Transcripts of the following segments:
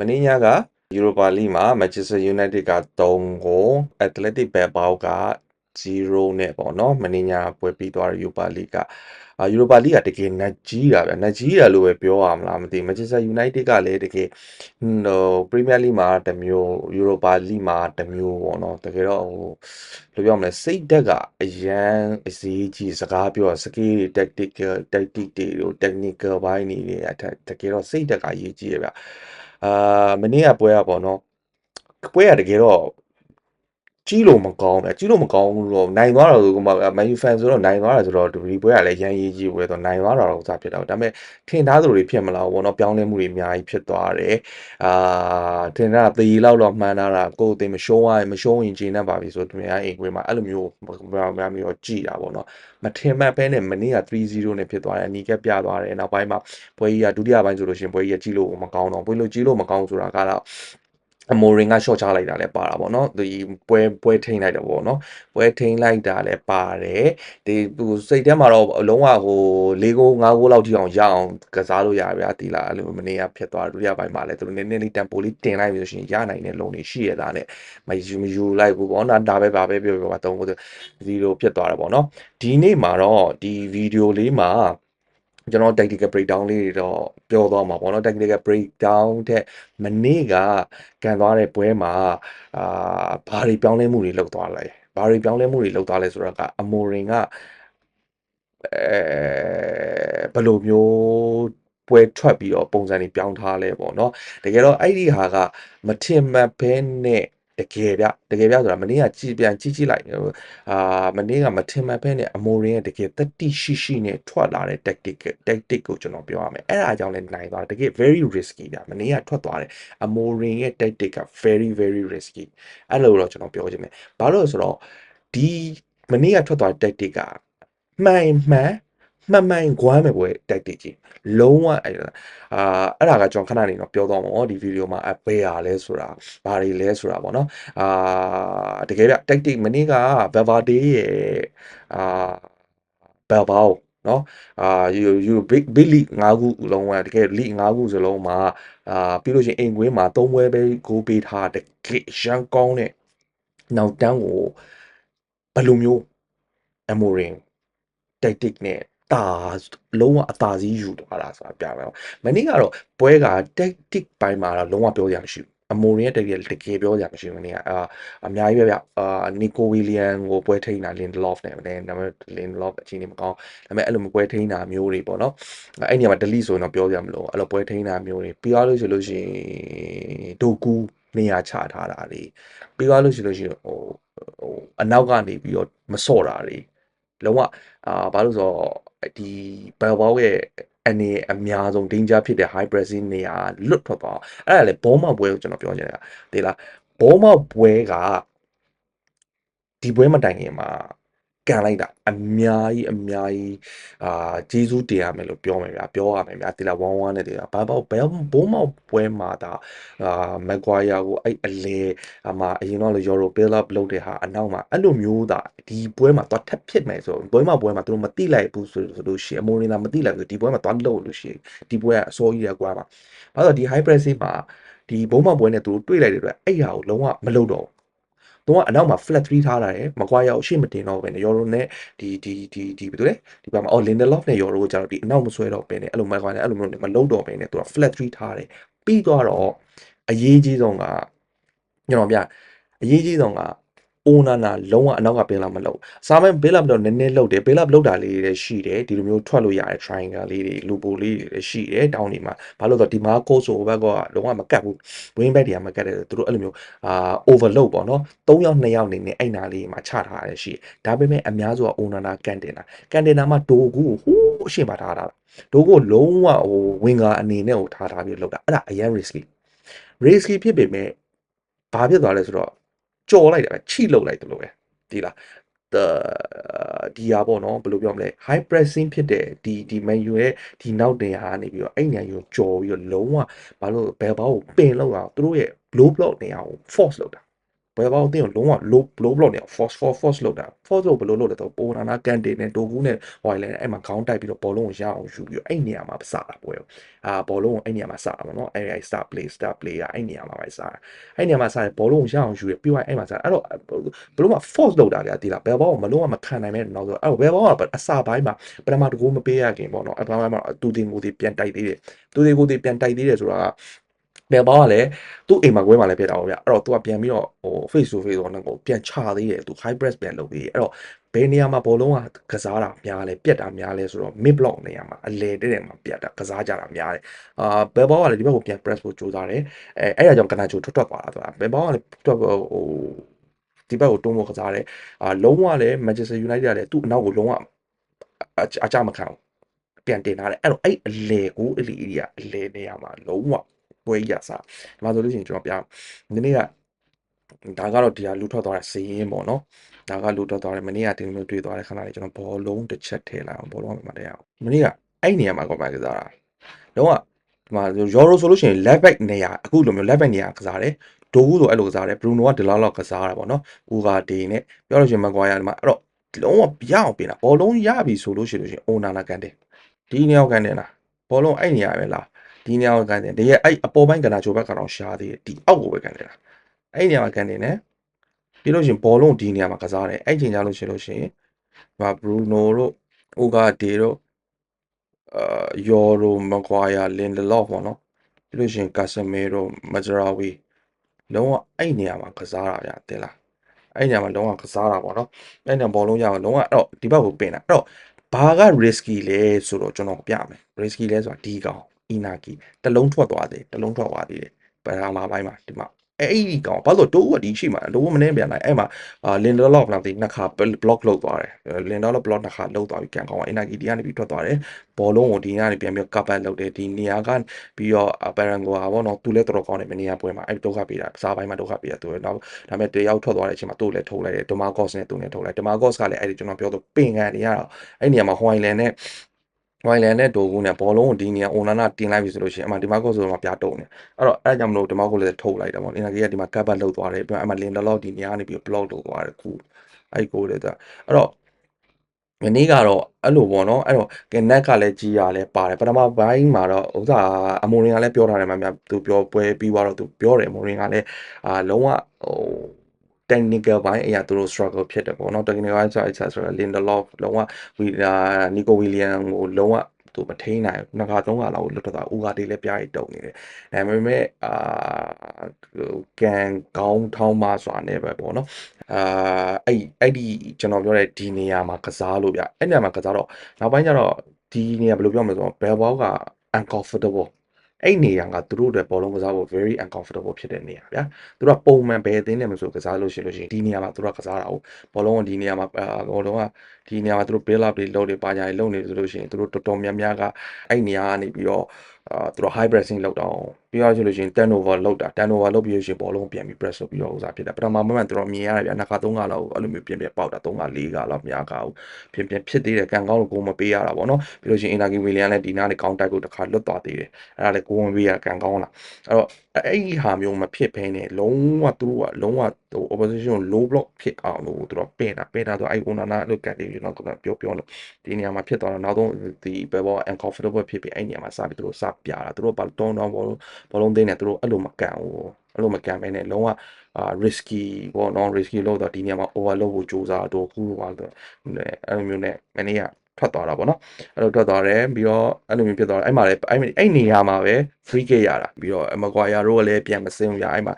မနေ့ညက Europa League မှာ Manchester United က3ကို Athletic Bilbao က0နဲ့ပေါ့နော်မနေ့ညပွဲပြီးသွားတဲ့ Europa League ကအာ Europa League ကတကယ်နတ်ကြီးတာဗျနတ်ကြီးတာလို့ပဲပြောရမလားမသိ Manchester United ကလည်းတကယ်ဟို Premier League မှာတစ်မျိုး Europa League မှာတစ်မျိုးပေါ့နော်တကယ်တော့ဟိုဘယ်လိုပြောမလဲစိတ်တက်ကအရန်အစည်းကြီးစကားပြောစကေးတွေ tactical tactic တွေတို့ technical ဘိုင်းတွေအထက်တကယ်တော့စိတ်တက်ကအရေးကြီးရဗျ အာမနေ့ကပွဲကပေါ့နော်ပွဲကတကယ်တော့ ကြီးလို့မကောင်းတယ်ကြီးလို့မကောင်းဘူးတော့နိုင်သွားတာဆိုကမှမန်ယူဖန်ဆိုတော့နိုင်သွားတာဆိုတော့ဒီပွဲကလည်းရန်ရေးကြီးပွဲဆိုတော့နိုင်သွားတာတော့စဖြစ်တာဒါပေမဲ့ထင်သားသလိုတွေဖြစ်မလာဘူးပေါ့နော်ပြောင်းလဲမှုတွေအများကြီးဖြစ်သွားတယ်အာထင်တာသေရီလောက်တော့မှန်းထားတာကိုယ်အသိမရှုံးရရင်မရှုံးရင်ဂျင်းနေပါပြီဆိုသူများအိမ်ခွေးမှာအဲ့လိုမျိုးများမျိုးကြည်တာပေါ့နော်မထင်မှတ်ပဲနဲ့မနေ့က3-0နဲ့ဖြစ်သွားတယ်အနီးကပ်ပြသွားတယ်နောက်ပိုင်းမှာပွဲကြီးကဒုတိယပိုင်းဆိုလို့ရှိရင်ပွဲကြီးကကြီးလို့မကောင်းတော့ပွဲလို့ကြီးလို့မကောင်းဆိုတာကတော့ အမိုရင်က short ချလိုက်တာလည်းပါတာပေါ့နော်ဒီပွဲပွဲထိန်လိုက်တယ်ပေါ့နော်ပွဲထိန်လိုက်တာလည်းပါတယ်ဒီဟိုစိတ်ထဲမှာတော့အလုံးဝဟို၄ဂိုး၅ဂိုးလောက်ထိအောင်ရအောင်ကစားလို့ရဗျာဒီလားအဲ့လိုမနေရဖြစ်သွားဒုတိယပိုင်းမှာလည်းသူတို့နည်းနည်းလေးတန်ပိုလေးတင်လိုက်ပြီဆိုရှင်ရနိုင်တဲ့လုံတွေရှိရတာနဲ့မယူမယူလိုက်ဘူးပေါ့နော်ဒါပဲပါပဲပြောပြောပါသုံးဖို့0ဖြစ်သွားတယ်ပေါ့နော်ဒီနေ့မှာတော့ဒီဗီဒီယိုလေးမှာ ကျွန်တော် tactical breakdown လေးတွေတော့ပြောသွားမှာပေါ့နော် tactical breakdown တဲ့မနေ့ကကန်သွားတဲ့ပွဲမှာအာဘာတွေပြောင်းလဲမှုတွေလုပ်သွားလဲဘာတွေပြောင်းလဲမှုတွေလုပ်သွားလဲဆိုတော့ကအမိုရင်ကအဲဘယ်လိုမျိုးပွဲထွက်ပြီးတော့ပုံစံတွေပြောင်းထားလဲပေါ့နော်တကယ်တော့အဲ့ဒီဟာကမထင်မှတ်ဘဲနဲ့ တကယ်ဗျတကယ်ဗျဆိုတာမနေ့ကကြည်ပြန်ကြီးကြီးလိုက်အာမနေ့ကမထင်မှတ်ဘဲနဲ့အမိုရင်းရဲ့တကယ်တက်တိရှိရှိနဲ့ထွက်လာတဲ့ tactic tactic ကိုကျွန်တော်ပြောရမယ်အဲ့ဒါကြောင့်လည်းနိုင်သွားတကယ် very risky ဗျမနေ့ကထွက်သွားတယ်အမိုရင်းရဲ့ tactic က very very risky အဲ့လိုတော့ကျွန်တော်ပြောချင်တယ်ဘာလို့လဲဆိုတော့ဒီမနေ့ကထွက်သွားတဲ့ tactic ကမှန်မှန် မှန်မှန်ကွမ်းမယ်ပွဲ tactic ကြီးလုံးဝအဲ့အာအဲ့ဒါကကျွန်တော်ခဏနေတော့ပြောတော့မှာဒီဗီဒီယိုမှာအဘယ်ဟာလဲဆိုတာဘာတွေလဲဆိုတာပေါ့နော်အာတကယ်ပြ tactic မနေ့က Valverde ရဲ့အာ Bilbao နော်အာယူယူ big big league ၅ခုလုံးဝတကယ် league ၅ခုစလုံးမှာအာပြီးလို့ရှိရင်အိမ်ကွင်းမှာ၃ပွဲပဲဂိုးပေးထားတကယ်ရန်ကောင်းတဲ့နောက်တန်းကိုဘယ်လိုမျိုးအမိုရင် tactic နဲ့ တာလုံးဝအသာစီးယူသွားတာဆိုတာပြမယ်။မနေ့ကတော့ပွဲက tactic ပိုင်းမှာတော့လုံးဝပြောရမရှိဘူး။အမိုရင်ရဲ့ tactic တကယ်ပြောရမရှိဘူးမနေ့ကအာအများကြီးပဲဗျအာနီကိုဝီလီယန်ကိုပွဲထိန်းတာလင်ဒလော့ဖ်နဲ့လည်းဒါပေမဲ့လင်ဒလော့ဖ်အချိန်နေမကောင်းဒါပေမဲ့အဲ့လိုပွဲထိန်းတာမျိုးတွေပေါ့နော်။အဲ့နေရာမှာ delete ဆိုရင်တော့ပြောရမလို့အဲ့လိုပွဲထိန်းတာမျိုးတွေပြီးသွားလို့ဆိုလို့ရှိရင်ဒိုကူနေရာချထားတာတွေပြီးသွားလို့ရှိလို့ရှိရင်ဟိုဟိုအနောက်ကနေပြီးတော့မစော့တာတွေလုံးဝအာဘာလို့ဆိုတော့ ဒီဘယ်ဘောရဲ့အနေအများဆုံး danger ဖြစ်တဲ့ high pressing နေရာလွတ်ထွက်သွားအဲ့ဒါလေဘောမောက်ပွဲကိုကျွန်တော်ပြောချင်တာဒီလားဘောမောက်ပွဲကဒီပွဲမတိုင်ခင်မှာ ကန်လိုက်တာအများကြီးအများကြီးအာဂျေဇူးတင်ရမယ်လို့ပြောမယ်ဗျာပြောရမယ်ဗျာဒီလား1-1နဲ့ဒီလားဘာပေါ့ဘယ်ဘိုးမောက်ပွဲမှာဒါအာမက်ကွာယာကိုအဲ့အလေအမအရင်တော့လေ Euro build up လုပ်တဲ့ဟာအနောက်မှာအဲ့လိုမျိုးဒါဒီပွဲမှာသွားထပ်ဖြစ်မယ်ဆိုပွဲမှာပွဲမှာသူတို့မတိလိုက်ဘူးဆိုလို့ရှိရင်အမိုရီနာမတိလိုက်ဘူးဒီပွဲမှာသွားလုပ်လို့ရှိရင်ဒီပွဲကအစိုးရကွာပါဘာလို့ဒီ high pressing မှာဒီဘုံမောက်ပွဲနဲ့သူတို့တွေ့လိုက်တဲ့အတွက်အဲ့ဟာကိုလုံးဝမလုပ်တော့ဘူး သူကအနောက်မှာ flat 3ထားတာရယ်မကွာရအောင်ရှေ့မတင်တော့ဘဲနဲ့ယော်ရိုနဲ့ဒီဒီဒီဒီဘယ်လိုလဲဒီဘာမှာအော် Lindelof နဲ့ယော်ရိုကိုကျတော့ဒီအနောက်မဆွဲတော့ဘဲနဲ့အဲ့လိုမကွာနဲ့အဲ့လိုမျိုးနဲ့မလုံးတော့ဘဲနဲ့သူက flat 3ထားတယ်ပြီးတော့အရေးကြီးဆုံးကကျွန်တော်ပြအရေးကြီးဆုံးက အိုနာနာလုံးဝအနောက်ကဘေးလာမလုပ်စာမဲဘေးလာမတော့နည်းနည်းလုပ်တယ်ဘေးလာလုပ်တာလေးတွေရှိတယ်ဒီလိုမျိုးထွက်လို့ရတယ် triangle လေးတွေလူပိုလေးတွေရှိတယ်တောင်းနေမှာဘာလို့ဆိုတော့ဒီမှာ coach ဆိုဘက်ကလုံးဝမကတ်ဘူး wing back တွေကမကတ်တယ်သူတို့အဲ့လိုမျိုးအာ overload ပေါ့နော်3ယောက်2ယောက်နေနေအဲ့နာလေးမှာချထားရတယ်ရှိတယ်ဒါပေမဲ့အများစုကအိုနာနာကန်တင်တာကန်တင်တာမှာဒိုကူဟိုးအရှိမထားတာဒိုကူလုံးဝဟို winger အနေနဲ့ဟိုထားထားပြီးလောက်တာအဲ့ဒါအရင် risky risky ဖြစ်ပေမဲ့ဘာဖြစ်သွားလဲဆိုတော့ ကြော်လိုက်တယ်ပဲချိလုတ်လိုက်တယ်လို့ပဲဒီလား the ဒီဟာပေါ့နော်ဘယ်လိုပြောမလဲ high pressing ဖြစ်တဲ့ဒီဒီ menu ရဲ့ဒီနောက်တင်ဟာနေပြီးတော့အဲ့ညာယူကြော်ပြီးတော့လုံးဝဘာလို့ဘယ်ဘောကိုပင်လောက်အောင်သူတို့ရဲ့ blow block နေအောင် force လောက်တာ ဘယ်ဘောက်အသင်းကိုလုံးဝ low low block နေအောင် force force force လုပ်တာ force လုပ်ဘယ်လိုလုပ်လဲတော့ပိုနာနာကန်တင်နဲ့ဒိုကူးနဲ့ဟိုင်လဲအဲ့မှာခေါင်းတိုက်ပြီးတော့ဘောလုံးကိုရအောင်ယူပြီးတော့အဲ့နေရာမှာစတာပွဲအာဘောလုံးကိုအဲ့နေရာမှာစတာပေါ့နော်အဲ့ဒီ star play star play ကအဲ့နေရာမှာပဲစတာအဲ့နေရာမှာစတယ်ဘောလုံးကိုရအောင်ယူရပြီးတော့အဲ့မှာစတာအဲ့တော့ဘယ်လိုမှ force လုပ်တာကြာဒီလားဘယ်ဘောက်ကိုမလုံးဝမခံနိုင်မဲ့နောက်ဆိုအဲ့တော့ဘယ်ဘောက်ကအစပိုင်းမှာပထမတကူမပေးရခင်ပေါ့နော်အပိုင်းမှာတူတင်ကိုဒီပြန်တိုက်သေးတယ်တူတင်ကိုဒီပြန်တိုက်သေးတယ်ဆိုတာ ကဘယ်ဘောက်ကလည်းသူ့အိမ်မှာကွဲမှာလည်းဖြစ်တာပေါ့ဗျအဲ့တော့ तू ကပြန်ပြီးတော့ဟို face to face တော့ကိုပြန်ချသေးတယ် तू high press ပြန်လုပ်သေးတယ်အဲ့တော့ဘယ်နေရာမှာဘောလုံးကကစားတာများလဲပြက်တာများလဲဆိုတော့ mid block နေရာမှာအလဲတဲ့တယ်မှာပြက်တာကစားကြတာများတယ်အာဘယ်ဘောကလည်းဒီဘက်ကိုပြန် press ဖို့ကြိုးစားတယ်အဲအဲ့ဒါကြောင့်ကနာချိုထွက်ထွက်သွားတာဆိုတာဘယ်ဘောကလည်းထွက်ဟိုဒီဘက်ကိုတွန်းဖို့ကစားတယ်အာလုံးဝလည်း Manchester United ကလည်းသူ့အနောက်ကိုလုံးဝအကြမခံဘူးပြန်တင်ထားတယ်အဲ့တော့အဲ့အလေကိုအလီအီးအလေနေရာမှာလုံးဝ ပွဲရစားဒီမှာဆိုလို့ရှိရင်ကျွန်တော်ပြဒီနေ့ကဒါကတော့ဒီဟာလူထွက်သွားတဲ့စီးရင်ပေါ့နော်ဒါကလူထွက်သွားတယ်မနေ့ကဒီလိုမျိုးတွေ့သွားတဲ့ခဏလေးကျွန်တော်ဘောလုံးတစ်ချက်ထည့်လိုက်အောင်ဘောလုံးမှာမတရားအောင်မနေ့ကအဲ့နေရာမှာကောပါကစားတာတော့ဒီမှာရော်ရိုဆိုလို့ရှိရင် left back နေရာအခုလိုမျိုး left back နေရာကစားတယ်ဒိုဘူးဆိုအဲ့လိုကစားတယ်ဘရူနိုကဒီလောက်လောက်ကစားတာပေါ့နော်ဦးကဒီနဲ့ပြောလို့ရှိရင်မကွာရဒီမှာအဲ့တော့လုံးဝပြအောင်ပြင်တာဘောလုံးရပြီဆိုလို့ရှိလို့ရှိရင်အိုနာနာကန်တယ်ဒီနေရာကန်တယ်လားဘောလုံးအဲ့နေရာပဲလား ဒီနေရာကိုကန်တယ်တကယ်အဲ့အပေါ်ပိုင်းကနာချိုဘက်ကတော့ရှားသေးတယ်ဒီအောက်ကိုပဲကန်တယ်လားအဲ့နေရာမှာကန်တယ်နဲ့ပြီးလို့ရှိရင်ဘောလုံးဒီနေရာမှာကစားတယ်အဲ့ချိန်ကြလို့ရှိလို့ရှိရင်ဟာဘရူနိုတို့အိုဂါဒီတို့အာယော်ရိုမကွာယာလင်ဒလော့ပေါ့နော်ပြီးလို့ရှိရင်ကာဆမီရိုမဂျရာဝီလုံးဝအဲ့နေရာမှာကစားတာဗျာတင်လားအဲ့နေရာမှာလုံးဝကစားတာပေါ့နော်အဲ့နေရာဘောလုံးရအောင်လုံးဝအဲ့တော့ဒီဘက်ကိုပင်တာအဲ့တော့ဘာက risky လဲဆိုတော့ကျွန်တော်ပြမယ် risky လဲဆိုတာဒီကောင် inaki တလုံးထွက်သွားတယ်တလုံးထွက်သွားသေးတယ်ပထမပိုင်းမှာဒီမှာအဲ့အဲ့ဒီကောင်ဘာလို့တိုးဝတ်ဒီရှိမှာတိုးဝတ်မနေပြန်လိုက်အဲ့မှာအာလင်ဒလော့လောက်ဒီနှစ်ခါ block လုပ်သွားတယ်လင်ဒလော့ block နှစ်ခါလုပ်သွားပြီးကန်ကောင်ကအင်နာဂီဒီကနေပြီးထွက်သွားတယ်ဘောလုံးကိုဒီကနေပြန်ပြီးကပ်ပတ်လုပ်တယ်ဒီနေရာကပြီးတော့ပရန်ဂိုဟာဘောနော်သူလည်းတော်တော်ကောင်းတယ်မနေရပွဲမှာအဲ့ဒုက္ခပေးတာစားပိုင်းမှာဒုက္ခပေးတာသူနောက်ဒါပေမဲ့တယောက်ထွက်သွားတဲ့အချိန်မှာသူ့လည်းထုတ်လိုက်တယ်ဒမာကော့စ်နဲ့သူနဲ့ထုတ်လိုက်ဒမာကော့စ်ကလည်းအဲ့ဒီကျွန်တော်ပြောတော့ပင်ကန်နေရတော့အဲ့နေရာမှာဟွိုင်လန်နဲ့ ဝိုင်လန်နဲ့ဒိုကူနဲ့ဘောလုံးကိုဒီနေရာအိုနာနာတင်လိုက်ပြီဆိုလို့ရှိရင်အမှဒီမာကိုဆိုတော့ပြတုံးတယ်အဲ့တော့အဲ့ဒါကြောင့်မလို့ဒီမာကိုလည်းထုတ်လိုက်တယ်ပေါ့အင်နာဂီကဒီမှာကပ်ဘတ်လောက်သွားတယ်ပြီးတော့အမှလင်ဒလောက်ဒီနေရာကနေပြီး block လုပ်သွားတယ်ခုအဲ့ကိုလေဒါအဲ့တော့မနေ့ကတော့အဲ့လိုပေါ့နော်အဲ့တော့ကနက်ကလည်းကြီးရလဲပါတယ်ပထမပိုင်းမှာတော့ဥစားအမိုရင်ကလည်းပြောထားတယ်မှများသူပြောပွဲပြီးသွားတော့သူပြောတယ်အမိုရင်ကလည်းအာလုံးဝဟို technical ဘိုင်းအရာသူတို့ struggle ဖြစ်တယ်ပေါ့နော် technical ဘိုင်းဆိုအချက်ဆိုတော့ Lindelof လုံးဝဝီလာ Nico William ကိုလုံးဝသူမထိန်နိုင်ဘူးနှစ်ခါသုံးခါလောက်လွတ်ထွက်တာဦးကားလေးလည်းပြားရီတုံနေတယ်ဒါပေမဲ့အာကန်ကောင်းထောင်းမစွာနဲ့ပဲပေါ့နော်အာအဲ့အဲ့ဒီကျွန်တော်ပြောတဲ့ဒီနေရာမှာကစားလို့ဗျအဲ့နေရာမှာကစားတော့နောက်ပိုင်းကျတော့ဒီနေရာဘယ်လိုပြောမလဲဆိုတော့ bell ball က uncomfortable အဲ့နေရာကသူတို့တွေဘောလုံးကစားဖို့ very uncomfortable ဖြစ်တဲ့နေရာဗျာသူတို့ကပုံမှန်ဘယ်အသင်းနဲ့မဆိုကစားလို့ရှိလို့ရှိရင်ဒီနေရာမှာသူတို့ကစားတာဟုတ်ဘောလုံးကဒီနေရာမှာဘောလုံးကဒီနေရာမှာသူတို့ build up တွေလုပ်တွေပါညာတွေလုပ်နေဆိုလို့ရှိရင်သူတို့တော်တော်များများကအဲ့နေရာကနေပြီးတော့ အာသူတို့ high pressing လောက်တော့ပြီးတော့ဆိုလို့ရှိရင် turnover လောက်တာ turnover လောက်ပြီးလို့ရှိရင်ဘောလုံးပြန်ပြီး press လုပ်ပြီးတော့ဥစားဖြစ်တယ်ပထမမမှန်သူတို့မြင်ရတယ်ဗျာနှစ်ခါသုံးခါလောက်အဲ့လိုမျိုးပြင်ပြပေါက်တာသုံးခါလေးခါလောက်များခါဘူးပြင်ပြင်ဖြစ်သေးတယ်ကန်ကောင်းလို့ကိုမပေးရတာပေါ့နော်ပြီးလို့ရှိရင် Inaki William လည်းဒီနားနဲ့ကောင်းတိုက်ဖို့တစ်ခါလွတ်သွားသေးတယ်အဲ့ဒါလည်းကိုဝင်ပေးရကန်ကောင်းလာအဲ့တော့အဲ့ဒီဟာမျိုးမဖြစ်ဘဲနဲ့လုံးဝသူတို့ကလုံးဝဟို opposition ကို low block ဖြစ်အောင်လို့သူတို့ပင်တာပင်တာဆိုအဲ့ Onana လို့ကန်တယ်ကျွန်တော်ကပြောပြောလို့ဒီနေရာမှာဖြစ်သွားတော့နောက်ဆုံးဒီဘယ်ဘော uncomfortable ဖြစ်ပြီးအဲ့နေရာမှာစပြီးသူတို့စပြတာသူတို့ဘာတွန်းတော့ဘောလုံးဘောလုံးသိနေသူတို့အဲ့လိုမကန်ဘူးအဲ့လိုမကန်ပဲနဲ့လုံးဝအာ risky ပေါ့နော် risky လို့တော့ဒီနေရာမှာ overload ကိုစူးစမ်းတော့ခုပါတော့အဲ့လိုမျိုးနဲ့မနေ့က ထွက်သွားတာပေါ့နော်အဲ့လိုထွက်သွားတယ်ပြီးတော့အဲ့လိုမျိုးဖြစ်သွားတယ်အဲ့မှာလည်းအဲ့အဲ့နေရာမှာပဲ free kick ရတာပြီးတော့မကွာယာတို့ကလည်းပြန်မစင်းဘူးရအဲ့မှာ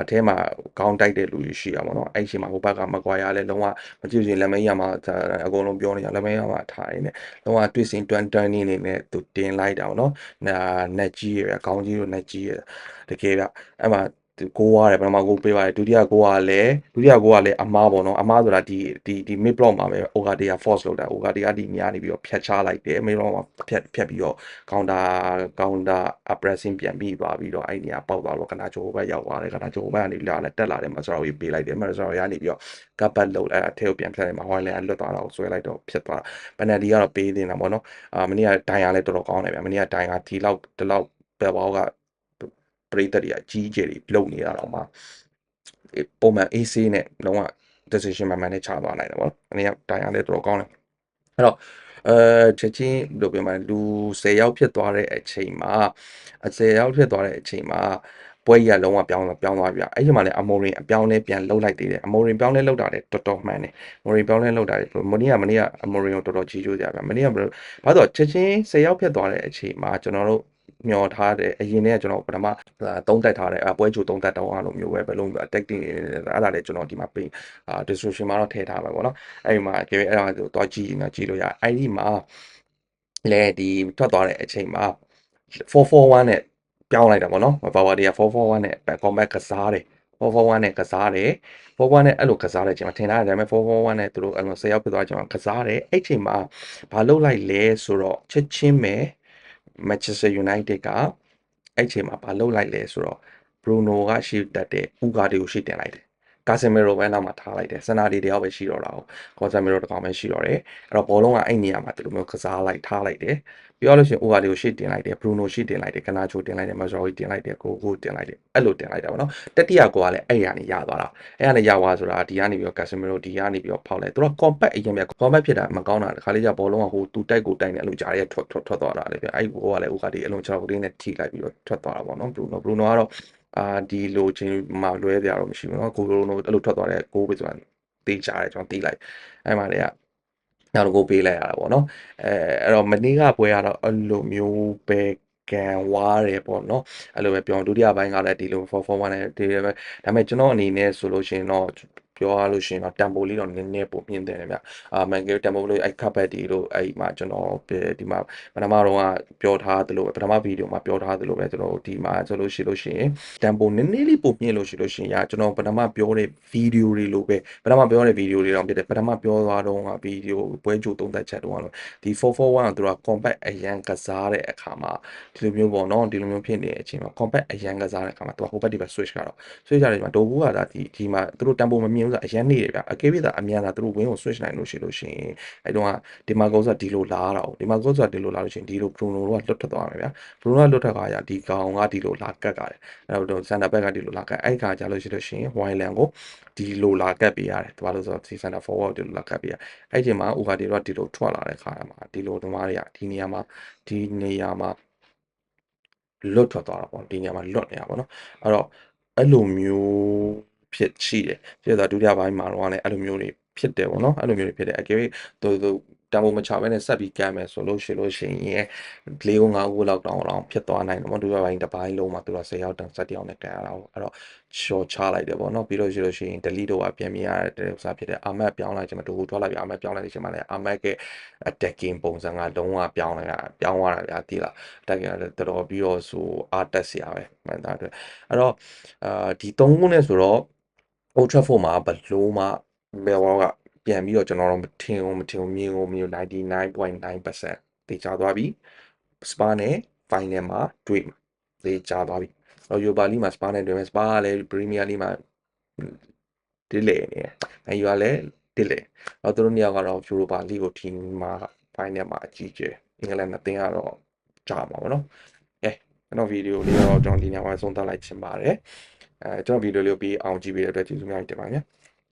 အထဲမှာခေါင်းတိုက်တဲ့လူရှိရပါတော့အဲ့ချိန်မှာဟိုဘက်ကမကွာယာလည်းလုံးဝမကြည့်ရင်လက်မရမှာအကုန်လုံးပြောနေကြလက်မရမှာထားနေတယ်လုံးဝတွေ့စဉ်တွန်တွန်နေနေနဲ့သူတင်လိုက်တာပေါ့နော်နာနက်ကြီးရခေါင်းကြီးတို့နက်ကြီးရတကယ်ကအဲ့မှာ ကိုးရတယ်ပထမကိုးပေးပါတယ်ဒုတိယကိုးကလည်းဒုတိယကိုးကလည်းအမားပေါ့နော်အမားဆိုတာဒီဒီဒီ mid block မှာပဲ Ogadia force လုပ်တာ Ogadia ဒီညနေပြီးတော့ဖြတ်ချလိုက်တယ် mid block မှာဖြတ်ဖြတ်ပြီးတော့ counter counter pressing ပြန်ပြီးသွားပြီးတော့အဲ့ဒီကပေါက်သွားတော့ကနာချိုဘက်ရောက်သွားတယ်ကနာချိုဘက်ကနေလာလဲတက်လာတယ်မဆိုတော့ပေးလိုက်တယ်မဆိုတော့ရနေပြီးတော့ကပ်ပတ်လုပ်အဲ့အထဲကိုပြန်ဖြတ်လိုက်မှာဟိုင်းလဲလွတ်သွားတော့ဆွဲလိုက်တော့ဖြစ်သွားတာပန်နယ်ဒီကတော့ပေးနေတာပေါ့နော်အာမနေ့ကဒိုင်ယာလည်းတော်တော်ကောင်းတယ်ဗျမနေ့ကဒိုင်ယာဒီလောက်ဒီလောက်ဘယ်ဘောက ပရိသတ်တွေအကြီးကျယ်တွေလုံနေတာတော့မှပုံမှန် AC နဲ့လုံးဝ decision မှန်မှန်နဲ့ချသွားနိုင်တယ်ပေါ့နော်။အနေကတိုင်ရလည်းတော်တော်ကောင်းတယ်။အဲ့တော့အဲချက်ချင်းဘယ်လိုပြောမလဲလူ10ယောက်ဖြစ်သွားတဲ့အချိန်မှာအ10ယောက်ဖြစ်သွားတဲ့အချိန်မှာပွဲကြီးကလုံးဝပြောင်းပြောင်းသွားပြီ။အဲ့ဒီမှာလည်းအမိုရင်အပြောင်းလဲပြန်လှုပ်လိုက်သေးတယ်။အမိုရင်ပြောင်းလဲလှုပ်တာလည်းတော်တော်မှန်တယ်။အမိုရင်ပြောင်းလဲလှုပ်တာလည်းမနေ့ကမနေ့ကအမိုရင်ကိုတော်တော်ကြီးကျိုးကြပါ။မနေ့ကဘယ်လိုဘာလို့ချက်ချင်း10ယောက်ဖြစ်သွားတဲ့အချိန်မှာကျွန်တော်တို့ မျောထားတယ်အရင်တည်းကကျွန်တော်ပထမသုံးတက်ထားတယ်အပွဲချိုသုံးတက်တောင်းအားလိုမျိုးပဲဘယ်လုံး tactic နေအဲ့ဒါလည်းကျွန်တော်ဒီမှာပေးအာ description မှာတော့ထည့်ထားမှာပေါ့နော်အဲ့ဒီမှာကြည့်အဲ့ဒါဆိုတော့ကြည့်နေကြည့်လို့ရအဲ့ဒီမှာလဲဒီထွက်သွားတဲ့အချိန်မှာ441နဲ့ပြောင်းလိုက်တာပေါ့နော်ဘာဝတွေက441နဲ့ combat ကစားတယ်441နဲ့ကစားတယ်441နဲ့အဲ့လိုကစားတဲ့အချိန်မှာထင်တာဒါပေမဲ့441နဲ့သူတို့အဲ့လို10ရောက်ဖြစ်သွားတဲ့အချိန်မှာကစားတယ်အဲ့ချိန်မှာဘာလုပ်လိုက်လဲဆိုတော့ချက်ချင်းပဲ Manchester United ကအဲ့ချိန်မှာဘာလုပ်လိုက်လဲဆိုတော့ Bruno ကရှေ့တက်တဲ့ဥကာဒီကိုရှေ့တင်လိုက်တယ် ကာဆီမီရိုပဲနောက်မှာထားလိုက်တယ်စနာဒီတယောက်ပဲရှိတော့တာကိုကာဆီမီရိုတစ်ကောင်ပဲရှိတော့တယ်အဲ့တော့ဘောလုံးကအဲ့နေရာမှာဒီလိုမျိုးကစားလိုက်ထားလိုက်တယ်ပြောလို့ရှိရင်ဥကာဒီကိုရှေ့တင်လိုက်တယ်ဘရူနိုရှေ့တင်လိုက်တယ်ကနာချိုတင်လိုက်တယ်မက်ဇော်ရီတင်လိုက်တယ်ကိုကိုတင်လိုက်တယ်အဲ့လိုတင်လိုက်တာပေါ့နော်တတိယကိုကလည်းအဲ့ရနေရသွားတာအဲ့ရနေရသွားဆိုတာဒီကနေပြီးတော့ကာဆီမီရိုဒီကနေပြီးတော့ဖောက်လိုက်သူက compact အရင်မြ compact ဖြစ်တာမကောင်းတာတခါလေးကျဘောလုံးကဟိုတူတိုက်ကိုတိုက်နေအဲ့လိုကြားရဲထွက်ထွက်ထွက်သွားတာလေပြအဲ့ဘောကလည်းဥကာဒီအလုံးချောက်ကလေးနဲ့ထိလိုက်ပြီးတော့ထွက်သွားတာပေါ့နော်ဘရူနိုဘရူနိုကတော့ အာဒီလိုချင်းမှလွဲကြတော့မရှိဘူးเนาะကိုလိုလိုအဲ့လိုထွက်သွားတဲ့ကိုပဲဆိုတာတေးကြတယ်ကျွန်တော်တီးလိုက်အဲ့မှာလည်းနောက်တော့ကိုပေးလိုက်ရတာပေါ့နော်အဲအဲ့တော့မနေ့ကပွဲကတော့အဲ့လိုမျိုးပဲကန်ဝါတယ်ပေါ့နော်အဲ့လိုပဲပြောဒုတိယပိုင်းကလည်းဒီလို441နဲ့ဒီလိုပဲဒါပေမဲ့ကျွန်တော်အနေနဲ့ဆိုလို့ရှိရင်တော့ ပြောရလို့ရှိရင်တော့တမ်ပိုလေးတော့နည်းနည်းပိုမြင့်တယ်ဗျအာမန်ဂယ်တမ်ပိုလေးအဲ့ခပ်ဘက်ဒီလို့အဲ့မှာကျွန်တော်ဒီမှာပထမတော့ကပြောထားသလိုပဲပထမဗီဒီယိုမှာပြောထားသလိုပဲကျွန်တော်ဒီမှာဆိုလို့ရှိလို့ရှိရင်တမ်ပိုနည်းနည်းလေးပိုမြင့်လို့ရှိလို့ရှိရင်ညာကျွန်တော်ပထမပြောတဲ့ဗီဒီယိုတွေလိုပဲပထမပြောတဲ့ဗီဒီယိုတွေတော့ဖြစ်တယ်ပထမပြောသွားတော့ကဗီဒီယိုပွဲကြိုသုံးသက်ချက်တော့လို့ဒီ441ကသူက compact အရန်ကစားတဲ့အခါမှာဒီလိုမျိုးပေါ့နော်ဒီလိုမျိုးဖြစ်နေတဲ့အချိန်မှာ compact အရန်ကစားတဲ့အခါမှာသူက hopper ဒီဘက် switch ကတော့ switch ကြတယ်ဒီမှာဒိုဘူးကဒါဒီဒီမှာသူတို့တမ်ပိုမမြင်ဘူးဆိုအရန်နေတယ်ဗျအကေးပြတာအမြန်တာသူတို့ဝင်းကို switch နိုင်လို့ရှိလို့ရှိရင်အဲတုန်းကဒီမာဂိုဆိုတာဒီလိုလာတာ哦ဒီမာဂိုဆိုတာဒီလိုလာလို့ရှိရင်ဒီလို Bruno တို့ကလွတ်ထွက်သွားမယ်ဗျာ Bruno ကလွတ်ထွက်သွားရဒီကောင်ကဒီလိုလာကတ်ကြတယ်အဲတော့ center back ကဒီလိုလာကတ်အဲ့ခါကြာလို့ရှိလို့ရှိရင် Wayland ကိုဒီလိုလာကတ်ပေးရတယ်ဘာလို့ဆိုတော့ဒီ center forward ဒီလိုလာကတ်ပေးရအဲ့ချိန်မှာ Ugarte တို့ကဒီလိုထွက်လာတဲ့ခါမှာဒီလိုဓမ္မတွေကဒီနေရာမှာဒီနေရာမှာလွတ်ထွက်သွားတာပေါ့ဒီနေရာမှာလွတ်နေတာပေါ့နော်အဲ့တော့အဲ့လိုမျိုး ဖြစ်ရှိတယ်ဖြစ်တော့ဒုတိယပိုင်းမှာတော့လည်းအဲ့လိုမျိုးတွေဖြစ်တယ်ပေါ့နော်အဲ့လိုမျိုးတွေဖြစ်တယ်အကယ်၍သူသူတံပိုးမချဘဲနဲ့ဆက်ပြီးကမ်းမယ်ဆိုလို့ရှိလို့ရှိရင်၄ခု၅ခုလောက်တောင်အောင်ဖြစ်သွားနိုင်တယ်ပေါ့ဒုတိယပိုင်းတစ်ပိုင်းလုံးမှာသူက10ရောက်တန်7ရောက်နဲ့ကန်ရတာပေါ့အဲ့တော့ short ချလိုက်တယ်ပေါ့နော်ပြီးလို့ရှိလို့ရှိရင် delete တော့ပြန်မြင်ရတဲ့ဥစားဖြစ်တဲ့ armor ပြောင်းလိုက်ခြင်းမတူဘူးထွက်လိုက်ပြီး armor ပြောင်းလိုက်ခြင်းမလဲ armor က attacking ပုံစံကလုံးဝပြောင်းလိုက်တာပြောင်းသွားတာဗျာတိလား attacking ကတော်တော်ပြီးတော့ဆိုအားတက်စရာပဲမှန်သားအတွက်အဲ့တော့အာဒီ၃ခုနဲ့ဆိုတော့ Old Trafford မှာဘလို့မှဘယ်ဘောကပြန်ပြီးတော့ကျွန်တော်တို့မထင်ဘူးမထင်ဘူးမြင်ကိုမြင်99.9%တေချာသွားပြီစပါနဲ့ final မှာတွေ့မှာတေချာသွားပြီအော်ယူပါလီမှာစပါနဲ့တွေ့မယ်စပါကလည်းပရီးမီးယားလီမှာဒီလေနေတယ်အဲယူကလည်းဒီလေအော်သူတို့နှစ်ယောက်ကတော့ယူရိုပါလီကိုထီးမှာ final မှာအကြီးကျယ်အင်္ဂလန်နဲ့တင်ကတော့ကြာမှာပေါ့နော်ကဲကျွန်တော်ဗီဒီယိုလေးတော့ကျွန်တော်ဒီညမှာဆုံးသတ်လိုက်ချင်ပါတယ် အဲကျွန်တော်ဗီဒီယိုလေးကိုပြီးအောင်ကြည့်ပေးတဲ့အတွက်ကျေးဇူးများတင်ပါတယ်